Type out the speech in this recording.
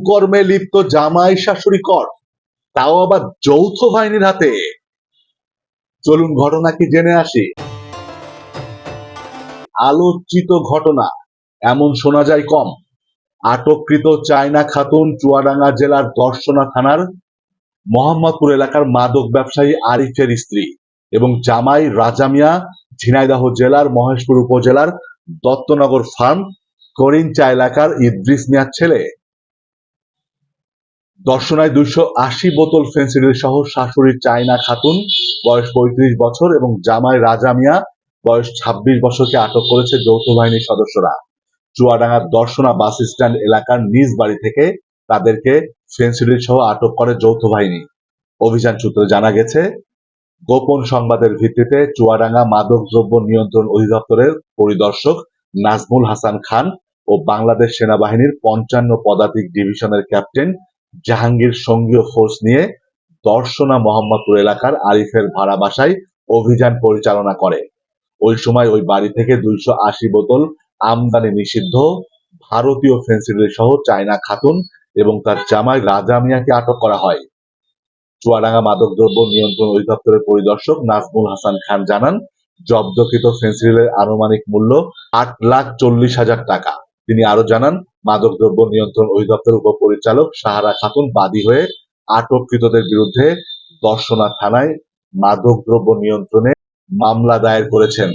কুকর্মে লিপ্ত জামাই শাশুড়ি কর। তাও আবার যৌথ বাহিনীর হাতে। চলুন ঘটনা কি জেনে আসি। আলোচিত ঘটনা, এমন শোনা যায় কম। আটককৃত চায়না খাতুন চুয়াডাঙ্গা জেলার দর্শনা থানার মোহাম্মদপুর এলাকার মাদক ব্যবসায়ী আরিফের স্ত্রী এবং জামাই রাজামিয়া ঝিনাইদহ জেলার মহেশপুর উপজেলার দত্তনগর ফার্ম করিঞ্চা এলাকার ইদ্রিস মিয়ার ছেলে। দর্শনায় দুইশো আশি বোতল ফেন্সিডিল সহ শাশুড়ি চায়না খাতুন, বয়স পঁয়ত্রিশ বছর, এবং জামাই রাজা মিয়া, বয়স ছাব্বিশ বছরকে আটক করেছে যৌথ বাহিনীর সদস্যরা। চুয়াডাঙ্গার দর্শনা বাস স্ট্যান্ড এলাকার নিজ বাড়ি থেকে তাদেরকে ফেন্সিডিল সহ আটক করে যৌথ বাহিনী। অভিযান সূত্রে জানা গেছে, গোপন সংবাদের ভিত্তিতে চুয়াডাঙ্গা মাদক দ্রব্য নিয়ন্ত্রণ অধিদপ্তরের পরিদর্শক নাজমুল হাসান খান ও বাংলাদেশ সেনাবাহিনীর পঞ্চান্ন পদাতিক ডিভিশনের ক্যাপ্টেন জাহাঙ্গীর সঙ্গীয় ফোর্স নিয়ে দর্শনা মোহাম্মদপুর এলাকার আরিফের ভাড়া বাসায় অভিযান পরিচালনা করে। ওই সময় ওই বাড়ি থেকে দুইশো আশি বোতল আমদানি নিষিদ্ধ ভারতীয় ফেন্সিডিল সহ চায়না খাতুন এবং তার জামাই রাজা মিয়াকে আটক করা হয়। চুয়াডাঙ্গা মাদকদ্রব্য নিয়ন্ত্রণ অধিদপ্তরের পরিদর্শক নাজমুল হাসান খান জানান, জব্দকৃত ফেন্সিডিলের আনুমানিক মূল্য আট লাখ চল্লিশ হাজার টাকা। তিনি আরও জানান মাদকদ্রব্য নিয়ন্ত্রণ অধিদপ্তর উপপরিচালক সাহারা খাতুন বাদী হয়ে আটককৃতদের বিরুদ্ধে দর্শনা থানায় মাদকদ্রব্য নিয়ন্ত্রণে মামলা দায়ের করেছেন।